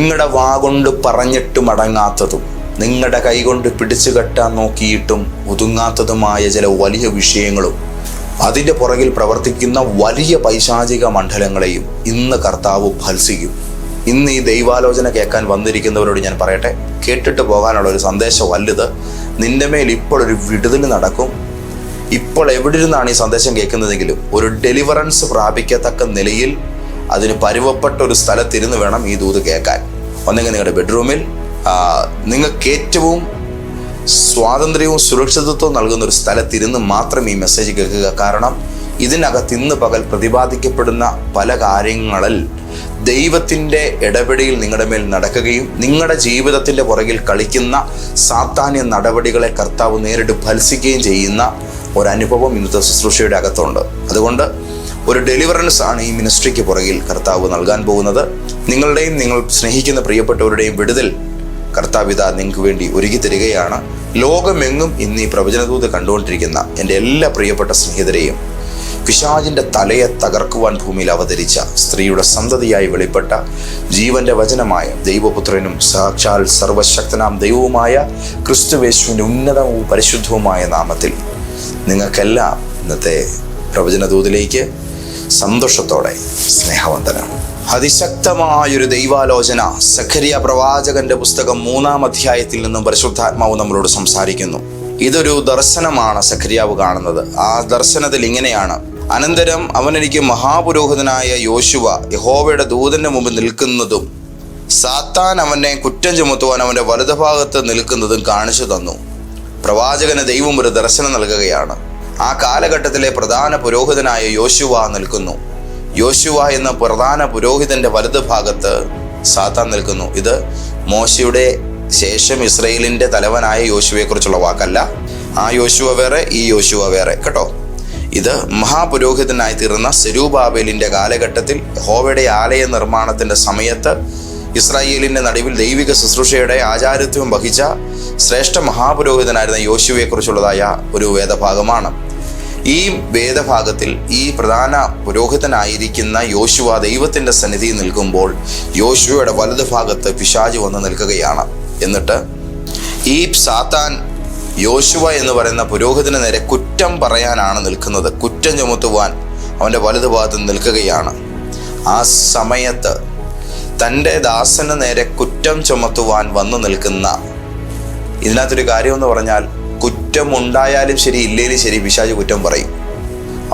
നിങ്ങളുടെ വാ കൊണ്ട് പറഞ്ഞിട്ട് മടങ്ങാത്തതും നിങ്ങളുടെ കൈകൊണ്ട് പിടിച്ചു കെട്ടാൻ നോക്കിയിട്ടും ഒതുങ്ങാത്തതുമായ ചില വലിയ വിഷയങ്ങളും അതിന്റെ പുറകിൽ പ്രവർത്തിക്കുന്ന വലിയ പൈശാചിക മണ്ഡലങ്ങളെയും ഇന്ന് കർത്താവ് ഭത്സിക്കും ഇന്ന് ഈ ദൈവാലോചന കേൾക്കാൻ വന്നിരിക്കുന്നവരോട് ഞാൻ പറയട്ടെ കേട്ടിട്ട് പോകാനുള്ള ഒരു സന്ദേശം വലുത് നിന്റെ മേൽ ഇപ്പോൾ ഒരു വിടുതൽ നടക്കും. ഇപ്പോൾ എവിടെ ഇരുന്നാണ് ഈ സന്ദേശം കേൾക്കുന്നതെങ്കിലും ഒരു ഡെലിവറൻസ് പ്രാപിക്കത്തക്ക നിലയിൽ അതിന് പരുവപ്പെട്ട ഒരു സ്ഥലത്തിരുന്ന് വേണം ഈ ദൂത് കേൾക്കാൻ. ഒന്നെങ്കിൽ നിങ്ങളുടെ ബെഡ്റൂമിൽ. നിങ്ങൾക്ക് ഏറ്റവും സ്വാതന്ത്ര്യവും സുരക്ഷിതത്വവും നൽകുന്ന ഒരു സ്ഥലത്തിരുന്ന് മാത്രം ഈ മെസ്സേജ് കേൾക്കുക. കാരണം ഇതിനകത്ത് ഇന്ന് പകൽ പ്രതിപാദിക്കപ്പെടുന്ന പല കാര്യങ്ങളിൽ ദൈവത്തിന്റെ ഇടപെടിയിൽ നിങ്ങളുടെ മേൽ നടക്കുകയും നിങ്ങളുടെ ജീവിതത്തിന്റെ പുറകിൽ കളിക്കുന്ന സാത്താന്യ നടപടികളെ കർത്താവ് നേരിട്ട് ഫലസിക്കുകയും ചെയ്യുന്ന ഒരനുഭവം ഇന്നത്തെ ശുശ്രൂഷയുടെ അകത്തുണ്ട്. അതുകൊണ്ട് ഒരു ഡെലിവറൻസ് ആണ് ഈ മിനിസ്ട്രിക്ക് പുറകിൽ കർത്താവ് നൽകാൻ പോകുന്നത്. നിങ്ങളുടെയും നിങ്ങൾ സ്നേഹിക്കുന്ന പ്രിയപ്പെട്ടവരുടെയും വിടുതൽ കർത്താവിത നിങ്ങൾക്ക് വേണ്ടി ഒരുക്കി തരികയാണ്. ലോകമെങ്ങും ഇന്ന് ഈ പ്രവചനദൂത് കണ്ടുകൊണ്ടിരിക്കുന്ന എന്റെ എല്ലാ പ്രിയപ്പെട്ട സ്നേഹിതരെയും പിശാജിന്റെ തലയെ തകർക്കുവാൻ ഭൂമിയിൽ അവതരിച്ച സ്ത്രീയുടെ സന്തതിയായി വെളിപ്പെട്ട ജീവന്റെ വചനമായ ദൈവപുത്രനും സാക്ഷാൽ സർവശക്തനാം ദൈവവുമായ ക്രിസ്തുവേശുവിന്റെ ഉന്നതവും പരിശുദ്ധവുമായ നാമത്തിൽ നിങ്ങൾക്കെല്ലാം ഇന്നത്തെ പ്രവചനദൂതിലേക്ക് സന്തോഷത്തോടെ സ്നേഹവന്ദനം. അതിശക്തമായൊരു ദൈവാലോചന സഖരിയ പ്രവാചകന്റെ പുസ്തകം മൂന്നാം അധ്യായത്തിൽ നിന്നും പരിശുദ്ധാത്മാവ് നമ്മളോട് സംസാരിക്കുന്നു. ഇതൊരു ദർശനമാണ് സഖരിയാവ് കാണുന്നത്. ആ ദർശനത്തിൽ ഇങ്ങനെയാണ്. അനന്തരം അവൻ എനിക്ക് മഹാപുരോഹിതനായ യോശുവ യഹോവയുടെ ദൂതന്റെ മുമ്പിൽ നിൽക്കുന്നതും സാത്താൻ അവനെ കുറ്റം ചുമത്തുവാൻ അവന്റെ വലതുഭാഗത്ത് നിൽക്കുന്നതും കാണിച്ചു തന്നു. പ്രവാചകന് ദൈവം ഒരു ദർശനം നൽകുകയാണ്. ആ കാലഘട്ടത്തിലെ പ്രധാന പുരോഹിതനായ യോശുവ നിൽക്കുന്നു. യോശുവ എന്ന പ്രധാന പുരോഹിതന്റെ വലതുഭാഗത്ത് സാത്താൻ നിൽക്കുന്നു. ഇത് മോശയുടെ ശേഷം ഇസ്രയേലിന്റെ തലവനായ യോശുവയെ കുറിച്ചുള്ള വാക്കല്ല. ആ യോശുവ വേറെ ഈ യോശുവ വേറെ കേട്ടോ? ഇത് മഹാപുരോഹിതനായി തീർന്ന സെരൂബാബേലിന്റെ കാലഘട്ടത്തിൽ ഹോവയുടെ ആലയ നിർമ്മാണത്തിന്റെ സമയത്ത് ഇസ്രായേലിന്റെ നടുവിൽ ദൈവിക ശുശ്രൂഷയുടെ ആചാരത്വം വഹിച്ച ശ്രേഷ്ഠ മഹാപുരോഹിതനായിരുന്ന യോശുവയെ കുറിച്ചുള്ളതായ ഒരു വേദഭാഗമാണ്. ഈ വേദഭാഗത്തിൽ ഈ പ്രധാന പുരോഹിതനായിരിക്കുന്ന യോശുവ ദൈവത്തിന്റെ സന്നിധിയിൽ നിൽക്കുമ്പോൾ യോശുവയുടെ വലതുഭാഗത്ത് പിശാജ് വന്ന് നിൽക്കുകയാണ്. എന്നിട്ട് ഈ സാത്താൻ യോശുവ എന്ന് പറയുന്ന പുരോഹിതന് നേരെ കുറ്റം പറയാനാണ് നിൽക്കുന്നത്. കുറ്റം ചുമത്തുവാൻ അവന്റെ വലതുഭാഗത്ത് നിൽക്കുകയാണ്. ആ സമയത്ത് തന്റെ ദാസന് നേരെ കുറ്റം ചുമത്തുവാൻ വന്നു നിൽക്കുന്ന ഇതിനകത്തൊരു കാര്യമെന്ന് പറഞ്ഞാൽ കുറ്റം ഉണ്ടായാലും ശരി ഇല്ലേലും ശരി പിശാജ് കുറ്റം പറയും.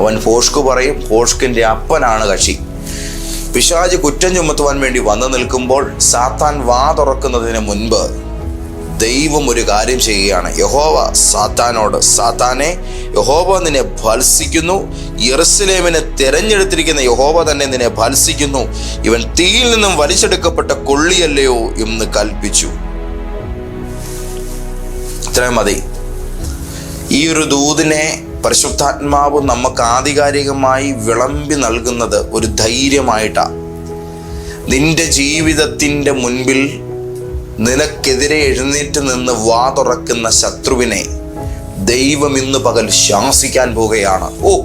അവൻ ഫോഷ്കു പറയും ഫോഷ്കിന്റെ അപ്പനാണ് കക്ഷി. പിശാജ് കുറ്റം ചുമത്തുവാൻ വേണ്ടി വന്നു നിൽക്കുമ്പോൾ സാത്താൻ വാ തുറക്കുന്നതിന് മുൻപ് ദൈവം ഒരു കാര്യം ചെയ്യുകയാണ്. യഹോവ സാത്താനോട് സാത്താനെ യഹോവ നിന്നെ ഭത്സിക്കുന്നു. യെറുസലേമിനെ തിരഞ്ഞെടുത്തിരിക്കുന്ന യഹോവ തന്നെ നിന്നെ ഭത്സിക്കുന്നു. ഇവൻ തീയിൽ നിന്നും വലിച്ചെടുക്കപ്പെട്ട കൊള്ളിയല്ലയോ എന്ന് കൽപ്പിച്ചു. ഇത്രയും മതി. ഈ ഒരു ദൂതിനെ പരിശുദ്ധാത്മാവ് നമുക്ക് ആധികാരികമായി വിളമ്പി നൽകുന്നത് ഒരു ധൈര്യമായിട്ടാണ് നിന്റെ ജീവിതത്തിന്റെ മുൻപിൽ നിനക്കെതിരെ എഴുന്നേറ്റ് നിന്ന് വാ തുറക്കുന്ന ശത്രുവിനെ ദൈവം ഇന്ന് പകൽ ശാസിക്കാൻ പോവുകയാണ്. ഓ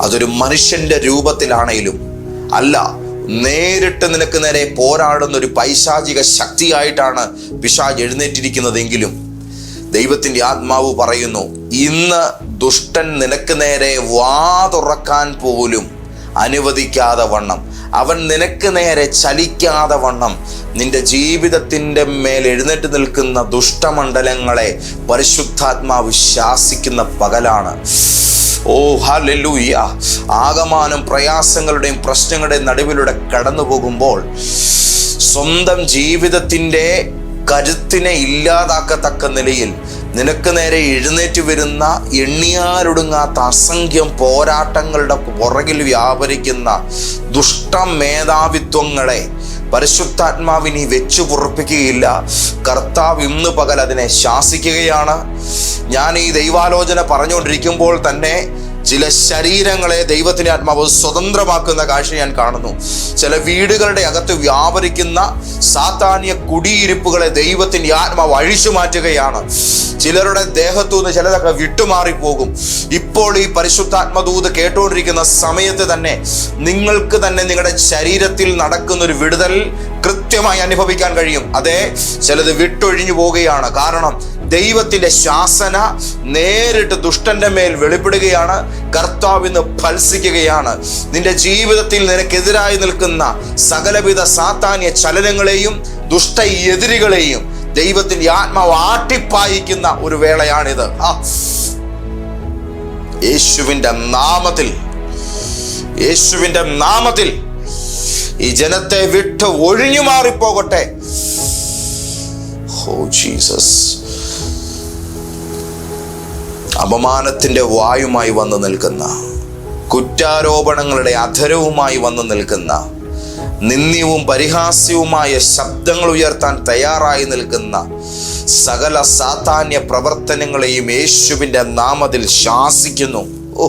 അതൊരു മനുഷ്യന്റെ രൂപത്തിലാണേലും അല്ല നേരിട്ട് നിനക്ക് നേരെ പോരാടുന്ന ഒരു പൈശാചിക ശക്തിയായിട്ടാണ് പിശാജ് എഴുന്നേറ്റിരിക്കുന്നതെങ്കിലും ദൈവത്തിന്റെ ആത്മാവ് പറയുന്നു ഇന്ന് ദുഷ്ടൻ നിനക്ക് നേരെ വാ തുറക്കാൻ പോലും അനുവദിക്കാതെ വണ്ണം. അവൻ നിനക്ക് നേരെ ചലിക്കാതെ വണ്ണം. നിന്റെ ജീവിതത്തിന്റെ മേൽ എഴുന്നേറ്റ് നിൽക്കുന്ന ദുഷ്ടമണ്ഡലങ്ങളെ പരിശുദ്ധാത്മാവ് ശാസിക്കുന്ന പകലാണ്. ഓ ഹല്ലേലൂയ ആകമാനം പ്രയാസങ്ങളുടെയും പ്രശ്നങ്ങളുടെയും നടുവിലൂടെ കടന്നു പോകുമ്പോൾ സ്വന്തം ജീവിതത്തിന്റെ കരുത്തിനെ ഇല്ലാതാക്കത്തക്ക നിലയിൽ നിനക്ക് നേരെ എഴുന്നേറ്റ് വരുന്ന എണ്ണിയാലൊടുങ്ങാത്ത അസംഖ്യം പോരാട്ടങ്ങളുടെ പുറകിൽ വ്യാപരിക്കുന്ന ദുഷ്ട മേധാവിത്വങ്ങളെ പരിശുദ്ധാത്മാവിനി വെച്ചു പൊറപ്പിക്കുകയില്ല. കർത്താവ് ഇന്ന് പകൽ അതിനെ ശാസിക്കുകയാണ്. ഞാൻ ഈ ദൈവാലോചന പറഞ്ഞുകൊണ്ടിരിക്കുമ്പോൾ തന്നെ ചില ശരീരങ്ങളെ ദൈവത്തിന്റെ ആത്മാവ് സ്വതന്ത്രമാക്കുന്ന കാഴ്ച ഞാൻ കാണുന്നു. ചില വീടുകളുടെ അകത്ത് വ്യാപരിക്കുന്ന സാത്താന്യ കുടിയിരിപ്പുകളെ ദൈവത്തിന്റെ ആത്മാവ് അഴിച്ചു മാറ്റുകയാണ്. ചിലരുടെ ദേഹത്തു നിന്ന് ചിലതൊക്കെ വിട്ടുമാറിപ്പോകും. ഇപ്പോൾ ഈ പരിശുദ്ധാത്മദൂത് കേട്ടുകൊണ്ടിരിക്കുന്ന സമയത്ത് തന്നെ നിങ്ങൾക്ക് തന്നെ നിങ്ങളുടെ ശരീരത്തിൽ നടക്കുന്ന ഒരു വിടുതൽ കൃത്യമായി അനുഭവിക്കാൻ കഴിയും. അതെ ചിലത് വിട്ടൊഴിഞ്ഞു പോവുകയാണ്. കാരണം ദൈവത്തിന്റെ ശാസന നേരിട്ട് ദുഷ്ടന്റെ മേൽ വെളിപ്പെടുകയാണ്. കർത്താവിന്ന് ഫത്സിക്കുകയാണ്. നിന്റെ ജീവിതത്തിൽ നിനക്കെതിരായി നിൽക്കുന്ന സകലവിധ സാത്താന്യ ചലനങ്ങളെയും ദുഷ്ട എതിരികളെയും ദൈവത്തിന്റെ ആത്മാവ് ആട്ടിപ്പായിക്കുന്ന ഒരു വേളയാണിത്. ആ. യേശുവിന്റെ നാമത്തിൽ യേശുവിന്റെ നാമത്തിൽ ഈ ജനത്തെ വിട്ട് ഒഴിഞ്ഞു മാറിപ്പോകട്ടെ ഓ ജീസസ്. അപമാനത്തിന്റെ വായുമായി വന്നു നിൽക്കുന്ന കുറ്റാരോപണങ്ങളുടെ അധരവുമായി വന്നു നിൽക്കുന്ന നിന്ദ്യവും പരിഹാസ്യവുമായ ശബ്ദങ്ങൾ ഉയർത്താൻ തയ്യാറായി നിൽക്കുന്ന സകല സാധാന്യ പ്രവർത്തനങ്ങളെയും യേശുവിന്റെ നാമത്തിൽ ശാസിക്കുന്നു. ഓ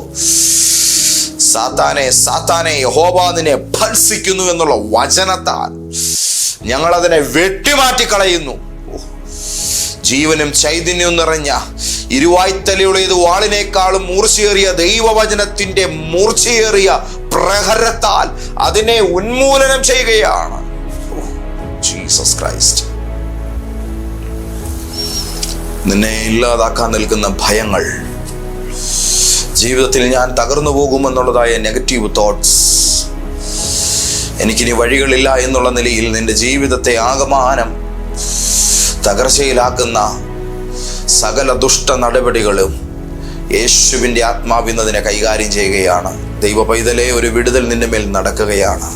സാത്താനെ സാത്താനെ യഹോബാദിനെ ഭത്സിക്കുന്നു എന്നുള്ള വചനത്താൽ ഞങ്ങൾ അതിനെ വെട്ടിമാറ്റി കളയുന്നു ജീവനും ചൈതന്യവും നിറഞ്ഞ ഇരുവായ്ത്തലയുടേത് വാളിനേക്കാളും മൂർച്ചയേറിയ ദൈവവചനത്തിന്റെ മൂർച്ചയേറിയ പ്രഹരത്താൽ അതിനെ ഉന്മൂലനം ചെയ്യുകയാണ്. Jesus Christ. നിന്നെ ഇല്ലാതാക്കാൻ നിൽക്കുന്ന ഭയങ്ങൾ ജീവിതത്തിൽ ഞാൻ തകർന്നു പോകുമെന്നുള്ളതായ നെഗറ്റീവ് തോട്ട്സ് എനിക്കിനി വഴികളില്ല എന്നുള്ള നിലയിൽ നിന്റെ ജീവിതത്തെ ആകമാനം തകർച്ചയിലാക്കുന്ന സകല ദുഷ്ട നടപടികളും യേശുവിന്റെ ആത്മാവിന്നതിനെ കൈകാര്യം ചെയ്യുകയാണ്. ദൈവ പൈതലെ ഒരു വിടുതൽ നിന്റെ മേൽ നടക്കുകയാണ്.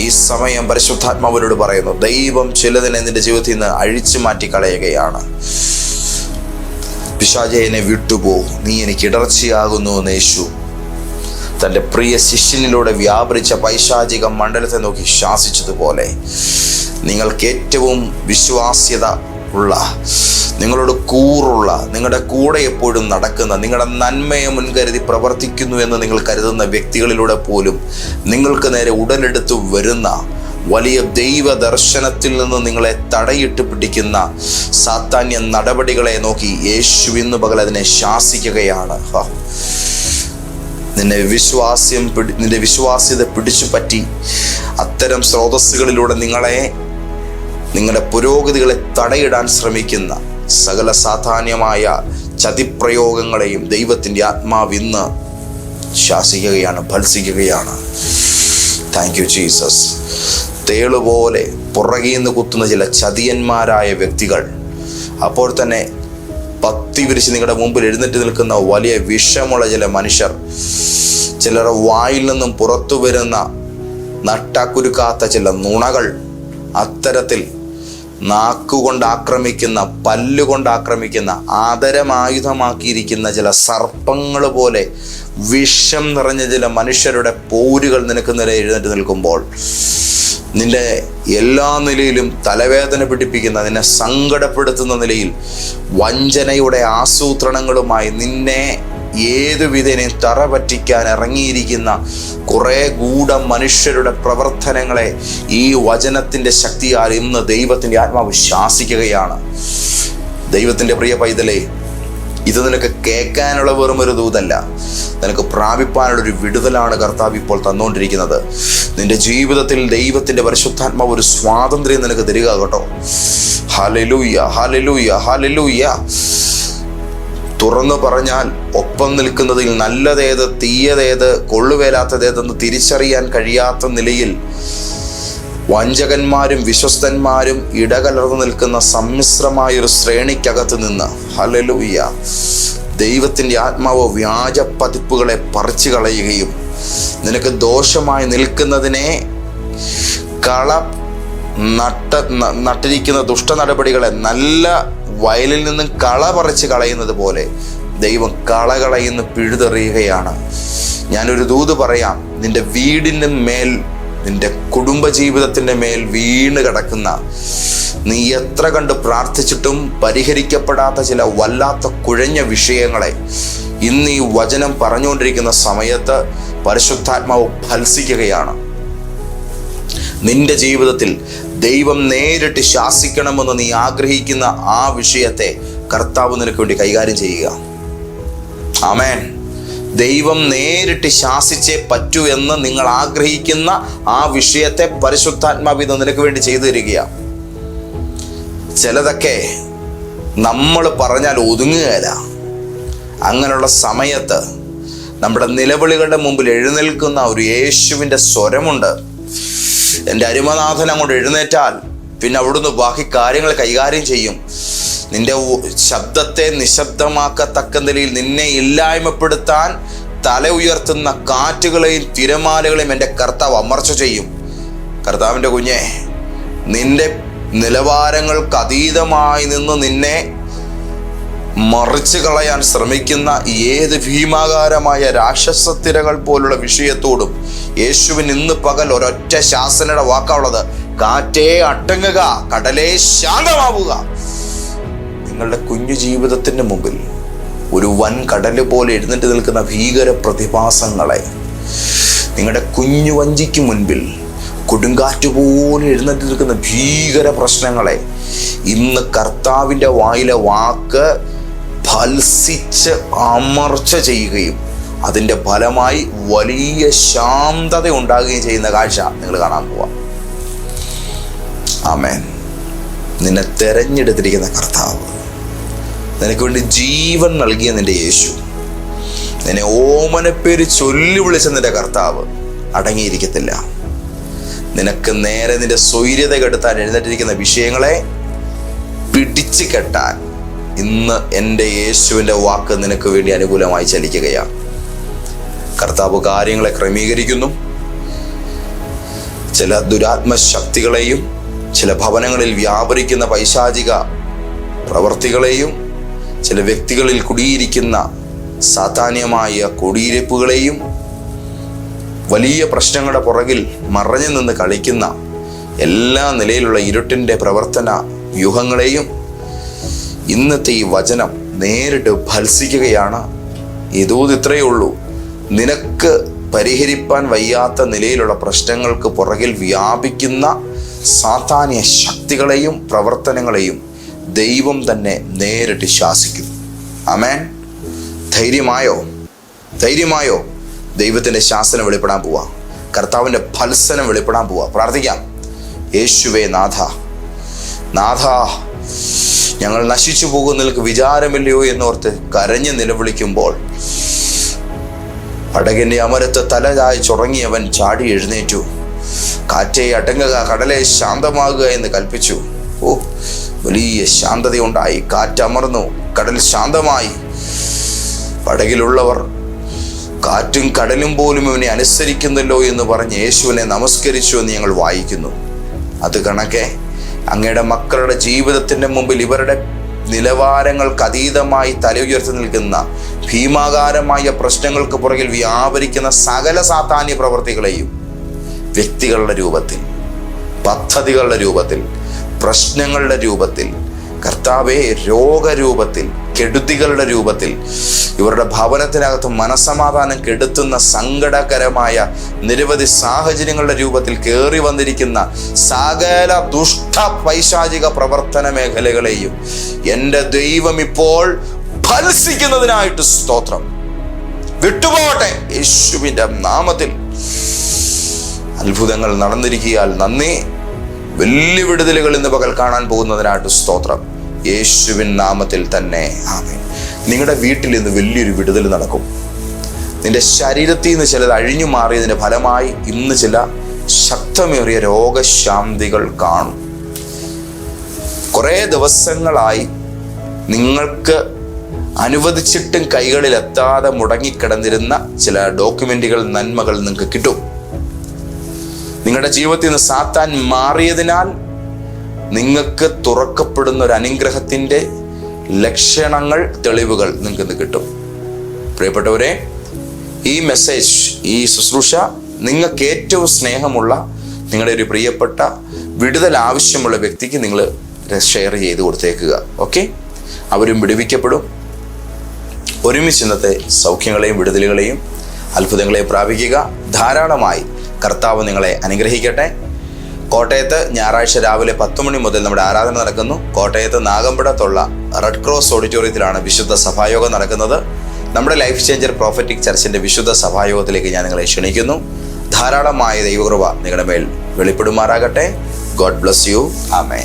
ഈ സമയം പരിശുദ്ധാത്മാവിനോട് പറയുന്നു ദൈവം ചിലതിനെ നിന്റെ ജീവിതത്തിൽ നിന്ന് അഴിച്ചു മാറ്റി കളയുകയാണ്. പിശാചയനെ വിട്ടുപോ നീ എനിക്ക് ഇടർച്ചയാകുന്നു എന്ന് യേശു തന്റെ പ്രിയ ശിഷ്യനിലൂടെ വ്യാപരിച്ച പൈശാചിക മണ്ഡലത്തെ നോക്കി ശാസിച്ചതുപോലെ നിങ്ങൾക്ക് ഏറ്റവും വിശ്വാസ്യത ഉള്ള നിങ്ങളോട് കൂറുള്ള നിങ്ങളുടെ കൂടെ എപ്പോഴും നടക്കുന്ന നിങ്ങളുടെ നന്മയെ മുൻകരുതി പ്രവർത്തിക്കുന്നു എന്ന് നിങ്ങൾ കരുതുന്ന വ്യക്തികളിലൂടെ പോലും നിങ്ങൾക്ക് നേരെ ഉടലെടുത്ത് വരുന്ന വലിയ ദൈവ ദർശനത്തിൽ നിന്ന് നിങ്ങളെ തടയിട്ട് പിടിക്കുന്ന സാത്താന്യ നടപടികളെ നോക്കി യേശു ഇന്ന് പകൽ അതിനെ ശാസിക്കുകയാണ്. നിന്നെ വിശ്വാസ്യം പിടി നിന്റെ വിശ്വാസ്യത പിടിച്ചു പറ്റി അത്തരം സ്രോതസ്സുകളിലൂടെ നിങ്ങളെ നിങ്ങളുടെ പുരോഗതികളെ തടയിടാൻ ശ്രമിക്കുന്ന സകല സാധാന്യമായ ചതിപ്രയോഗങ്ങളെയും ദൈവത്തിന്റെ ആത്മാവിന്ന് ശാസിക്കുകയാണ് ഭത്സിക്കുകയാണ് താങ്ക് യു ജീസസ് തേളുപോലെ പുറകിൽ കുത്തുന്ന ചില ചതിയന്മാരായ വ്യക്തികൾ അപ്പോൾ തന്നെ പത്തി വിരിച്ച് നിങ്ങളുടെ മുമ്പിൽ എഴുന്നേറ്റ് നിൽക്കുന്ന വലിയ വിഷമുള്ള ചില മനുഷ്യർ ചിലരുടെ വായിൽ നിന്നും പുറത്തു വരുന്ന നട്ടാക്കുരുക്കാത്ത ചില നുണകൾ അത്തരത്തിൽ നാക്കുകൊണ്ട് ആക്രമിക്കുന്ന പല്ലുകൊണ്ട് ആക്രമിക്കുന്ന ആദരമായുധമാക്കിയിരിക്കുന്ന ചില സർപ്പങ്ങൾ പോലെ വിഷം നിറഞ്ഞ ചില മനുഷ്യരുടെ പോരുകൾ നിനക്ക് നില എഴുന്നേറ്റ് നിൽക്കുമ്പോൾ നിന്റെ എല്ലാ നിലയിലും തലവേദന പിടിപ്പിക്കുന്ന നിന്നെ സങ്കടപ്പെടുത്തുന്ന നിലയിൽ വഞ്ചനയുടെ ആസൂത്രണങ്ങളുമായി നിന്നെ ഏതു തറ പറ്റിക്കാൻ ഇറങ്ങിയിരിക്കുന്ന കുറേ ഗൂഢ മനുഷ്യരുടെ പ്രവർത്തനങ്ങളെ ഈ വചനത്തിന്റെ ശക്തിയാൽ ഇന്ന് ദൈവത്തിന്റെ ആത്മാവ് ശാസിക്കുകയാണ്. ദൈവത്തിന്റെ പ്രിയ പൈതലേ ഇത് നിനക്ക് കേൾക്കാനുള്ള വെറും ഒരു ദൂതല്ല. നിനക്ക് പ്രാപിപ്പാനുള്ള ഒരു വിടുതലാണ് കർത്താവ് ഇപ്പോൾ തന്നുകൊണ്ടിരിക്കുന്നത് നിന്റെ ജീവിതത്തിൽ ദൈവത്തിന്റെ പരിശുദ്ധാത്മാവ് ഒരു സ്വാതന്ത്ര്യം നിനക്ക് തരിക കേട്ടോ. ഹലലൂയ ഹലലൂയ ഹലലൂയ തുറന്നു പറഞ്ഞാൽ ഒപ്പം നിൽക്കുന്നതിൽ നല്ലതേത് തീയതേത് കൊള്ളുവേലാത്തതേതെന്ന് തിരിച്ചറിയാൻ കഴിയാത്ത നിലയിൽ വഞ്ചകന്മാരും വിശ്വസ്തന്മാരും ഇടകലർന്നു നിൽക്കുന്ന സമ്മിശ്രമായ ഒരു ശ്രേണിക്കകത്ത് നിന്ന് ഹലലൂയ ദൈവത്തിന്റെ ആത്മാവ് വ്യാജ പതിപ്പുകളെ പറിച്ചു കളയുകയും നിനക്ക് ദോഷമായി നിൽക്കുന്നതിനെ കള നട്ട നട്ടിരിക്കുന്ന ദുഷ്ട നടപടികളെ നല്ല വയലിൽ നിന്നും കള പറിച്ച് കളയുന്നത് പോലെ ദൈവം കള കളയുന്ന പിഴുതെറിയുകയാണ്. ഞാനൊരു ദൂത് പറയാം നിന്റെ വീടിന്റെ മേൽ നിന്റെ കുടുംബജീവിതത്തിന്റെ മേൽ വീണ് കിടക്കുന്ന നീ എത്ര കണ്ട് പ്രാർത്ഥിച്ചിട്ടും പരിഹരിക്കപ്പെടാത്ത ചില വല്ലാത്ത കുഴഞ്ഞ വിഷയങ്ങളെ ഇന്ന് ഈ വചനം പറഞ്ഞുകൊണ്ടിരിക്കുന്ന സമയത്ത് പരിശുദ്ധാത്മാവ് ഫത്സിക്കുകയാണ് നിന്റെ ജീവിതത്തിൽ ദൈവം നേരിട്ട് ശാസിക്കണമെന്ന് നീ ആഗ്രഹിക്കുന്ന ആ വിഷയത്തെ കർത്താവ് നിനക്ക് വേണ്ടി കൈകാര്യം ചെയ്യുക. ആമേൻ. ദൈവം നേരിട്ട് ശാസിച്ചേ പറ്റൂ എന്ന് നിങ്ങൾ ആഗ്രഹിക്കുന്ന ആ വിഷയത്തെ പരിശുദ്ധാത്മാവിധം നിനക്ക് വേണ്ടി ചെയ്തു തരികയാണ് ചിലതൊക്കെ നമ്മൾ പറഞ്ഞാൽ ഒതുങ്ങുകയില്ല അങ്ങനെയുള്ള സമയത്ത് നമ്മുടെ നിലവിളികളുടെ മുമ്പിൽ എഴുന്നേൽക്കുന്ന ഒരു യേശുവിന്റെ സ്വരമുണ്ട്. എന്റെ അരുമനാഥൻ അങ്ങോട്ട് എഴുന്നേറ്റാൽ പിന്നെ അവിടുന്ന് ബാക്കി കാര്യങ്ങൾ കൈകാര്യം ചെയ്യും. നിന്റെ ശബ്ദത്തെ നിശബ്ദമാക്കത്തക്ക നിലയിൽ നിന്നെ ഇല്ലായ്മപ്പെടുത്താൻ തല ഉയർത്തുന്ന കാറ്റുകളെയും തിരമാലകളെയും എന്റെ കർത്താവ് അമർച്ച ചെയ്യും. കർത്താവിന്റെ കുഞ്ഞെ നിന്റെ നിലവാരങ്ങൾക്ക് അതീതമായി നിന്ന് നിന്നെ മറിച്ചു കളയാൻ ശ്രമിക്കുന്ന ഏത് ഭീമാകാരമായ രാക്ഷസത്തിരകൾ പോലുള്ള വിഷയത്തോടും യേശുവിന് ഇന്ന് പകൽ ഒരൊറ്റ ശാസനയുടെ വാക്കാവുള്ളത് കാറ്റേ അട്ടങ്ങുക കടലേ ശാന്തമാവുക. നിങ്ങളുടെ കുഞ്ഞു ജീവിതത്തിന്റെ മുമ്പിൽ ഒരു വൻ കടൽ പോലെ എഴുന്നേറ്റ് നിൽക്കുന്ന ഭീകര പ്രതിഭാസങ്ങളെ നിങ്ങളുടെ കുഞ്ഞു വഞ്ചിക്ക് മുൻപിൽ കൊടുങ്കാറ്റ് പോലെ എഴുന്നേറ്റ് നിൽക്കുന്ന ഭീകര പ്രശ്നങ്ങളെ ഇന്ന് കർത്താവിന്റെ വായിലെ വാക്ക് ഫൽസിച്ച് അമർച്ച ചെയ്യുകയും അതിന്റെ ഫലമായി വലിയ ശാന്തത ഉണ്ടാകുകയും ചെയ്യുന്ന കാഴ്ച നിങ്ങൾ കാണാൻ പോവാം. ആമേൻ. നിന്നെ തെരഞ്ഞെടുത്തിരിക്കുന്ന കർത്താവ് നിനക്ക് വേണ്ടി ജീവൻ നൽകിയ നിന്റെ യേശു നിന്നെ ഓമനപ്പേര് ചൊല്ലി വിളിച്ച നിന്റെ കർത്താവ് അടങ്ങിയിരിക്കത്തില്ല. നിനക്ക് നേരെ നിന്റെ സ്വൈര്യത കെടുത്താൻ എഴുന്നേറ്റിരിക്കുന്ന വിഷയങ്ങളെ പിടിച്ചു കെട്ടാൻ ഇന്ന് എന്റെ യേശുവിന്റെ വാക്ക് നിനക്ക് വേണ്ടി അനുകൂലമായി ചലിക്കുകയാണ്. കർത്താവ് കാര്യങ്ങളെ ക്രമീകരിക്കുന്നു. ചില ദുരാത്മ ശക്തികളെയും ചില ഭവനങ്ങളിൽ വ്യാപരിക്കുന്ന പൈശാചിക പ്രവർത്തികളെയും ചില വ്യക്തികളിൽ കുടിയിരിക്കുന്ന സാധാന്യമായ കുടിയിരിപ്പുകളെയും വലിയ പ്രശ്നങ്ങളുടെ പുറകിൽ മറഞ്ഞു നിന്ന് കളിക്കുന്ന എല്ലാ നിലയിലുള്ള ഇരുട്ടിന്റെ പ്രവർത്തന വ്യൂഹങ്ങളെയും ഇന്നത്തെ ഈ വചനം നേരിട്ട് ഭത്സിക്കുകയാണ് ഇതൂത് ഇത്രയേ ഉള്ളൂ. നിനക്ക് പരിഹരിപ്പാൻ വയ്യാത്ത നിലയിലുള്ള പ്രശ്നങ്ങൾക്ക് പുറകിൽ വ്യാപിക്കുന്ന സാധാന്യ ശക്തികളെയും പ്രവർത്തനങ്ങളെയും ദൈവം തന്നെ നേരിട്ട് ശാസിക്കും. അമേൻ ധൈര്യമായോ? ധൈര്യമായോ? ദൈവത്തിന്റെ ശാസനം വെളിപ്പെടാൻ പോവാ. കർത്താവിന്റെ ഫത്സനം വെളിപ്പെടാൻ പോവാ. പ്രാർത്ഥിക്കാം. യേശുവേ നാഥ. നാഥ. ഞങ്ങൾ നശിച്ചു പോകും നിനക്ക് വിചാരമില്ലയോ എന്നോർത്ത് കരഞ്ഞ് നിലവിളിക്കുമ്പോൾ പടകിന്റെ അമരത്ത് തലതായി ചുറങ്ങിയവൻ ചാടി എഴുന്നേറ്റു. കാറ്റേ അടങ്ങുക കടലെ ശാന്തമാകുക എന്ന് കൽപ്പിച്ചു. ഓ വലിയ ശാന്തതയുണ്ടായി. കാറ്റമർന്നു കടൽ ശാന്തമായി. പടകിലുള്ളവർ കാറ്റും കടലും പോലും ഇവനെ അനുസരിക്കുന്നല്ലോ എന്ന് പറഞ്ഞ് യേശുവിനെ നമസ്കരിച്ചു എന്ന് ഞങ്ങൾ വായിക്കുന്നു. അത് കണക്കെ അങ്ങയുടെ മക്കളുടെ ജീവിതത്തിന്റെ മുമ്പിൽ ഇവരുടെ നിലവാരങ്ങൾക്ക് അതീതമായി ഉയർത്തി നിൽക്കുന്ന ഭീമാകാരമായ പ്രശ്നങ്ങൾക്ക് പുറകിൽ വ്യാപരിക്കുന്ന സകല സാധാന്യ പ്രവർത്തികളെയും വ്യക്തികളുടെ രൂപത്തിൽ പദ്ധതികളുടെ രൂപത്തിൽ പ്രശ്നങ്ങളുടെ രൂപത്തിൽ കർത്താവെ രോഗരൂപത്തിൽ കെടുതികളുടെ രൂപത്തിൽ ഇവരുടെ ഭവനത്തിനകത്ത് മനസമാധാനം കെടുത്തുന്ന സങ്കടകരമായ നിരവധി സാഹചര്യങ്ങളുടെ രൂപത്തിൽ കയറി വന്നിരിക്കുന്ന സകല ദുഷ്ട പൈശാചിക പ്രവർത്തന മേഖലകളെയും എന്റെ ദൈവം ഇപ്പോൾ ഫലസിക്കുന്നതിനായിട്ട് സ്തോത്രം. വിട്ടുപോകട്ടെ യേശുവിന്റെ നാമത്തിൽ. അത്ഭുതങ്ങൾ നടന്നിരിക്കുകയാൽ നന്ദി. വലിയ വിടുതലുകൾ ഇന്ന് പകൽ കാണാൻ പോകുന്നതിനായിട്ട് സ്തോത്രം. യേശുവിൻ നാമത്തിൽ തന്നെ. ആമേ നിങ്ങളുടെ വീട്ടിൽ ഇന്ന് വലിയൊരു വിടുതൽ നടക്കും. നിന്റെ ശരീരത്തിൽ നിന്ന് ചിലത് അഴിഞ്ഞു മാറിയതിന്റെ ഫലമായി ഇന്ന് ചില ശക്തമേറിയ രോഗശാന്തികൾ കാണും. കുറേ ദിവസങ്ങളായി നിങ്ങൾക്ക് അനുവദിച്ചിട്ടും കൈകളിൽ എത്താതെ മുടങ്ങിക്കിടന്നിരുന്ന ചില ഡോക്യുമെന്റുകൾ നന്മകൾ നിങ്ങൾക്ക് കിട്ടും. നിങ്ങളുടെ ജീവിതത്തിൽ നിന്ന് സാത്താൻ മാറിയതിനാൽ നിങ്ങൾക്ക് തുറക്കപ്പെടുന്ന ഒരു അനുഗ്രഹത്തിന്റെ ലക്ഷണങ്ങൾ തെളിവുകൾ നിങ്ങൾക്ക് ഇന്ന് കിട്ടും. പ്രിയപ്പെട്ടവരെ ഈ മെസ്സേജ് ഈ ശുശ്രൂഷ നിങ്ങൾക്ക് ഏറ്റവും സ്നേഹമുള്ള നിങ്ങളുടെ ഒരു പ്രിയപ്പെട്ട വിടുതൽ ആവശ്യമുള്ള വ്യക്തിക്ക് നിങ്ങൾ ഷെയർ ചെയ്ത് കൊടുത്തേക്കുക. ഓക്കെ അവരും വിടുവിക്കപ്പെടും. ഒരുമിച്ച് ഇന്നത്തെ സൗഖ്യങ്ങളെയും വിടുതലുകളെയും അത്ഭുതങ്ങളെയും പ്രാപിക്കുക. ധാരാളമായി കർത്താവ് നിങ്ങളെ അനുഗ്രഹിക്കട്ടെ. കോട്ടയത്ത് ഞായറാഴ്ച രാവിലെ പത്ത് മണി മുതൽ നമ്മുടെ ആരാധന നടക്കുന്നു. കോട്ടയത്ത് നാഗമ്പടത്തുള്ള റെഡ് ക്രോസ് ഓഡിറ്റോറിയത്തിലാണ് വിശുദ്ധ സഭായോഗം നടക്കുന്നത്. നമ്മുടെ ലൈഫ് ചേഞ്ചർ പ്രോഫറ്റിക് ചർച്ചിന്റെ വിശുദ്ധ സഭായോഗത്തിലേക്ക് ഞാൻ നിങ്ങളെ ക്ഷണിക്കുന്നു. ധാരാളമായ ദൈവകൃപ നിങ്ങളുടെ മേൽ വെളിപ്പെടുമാറാകട്ടെ. ഗോഡ് ബ്ലസ് യു ആമേ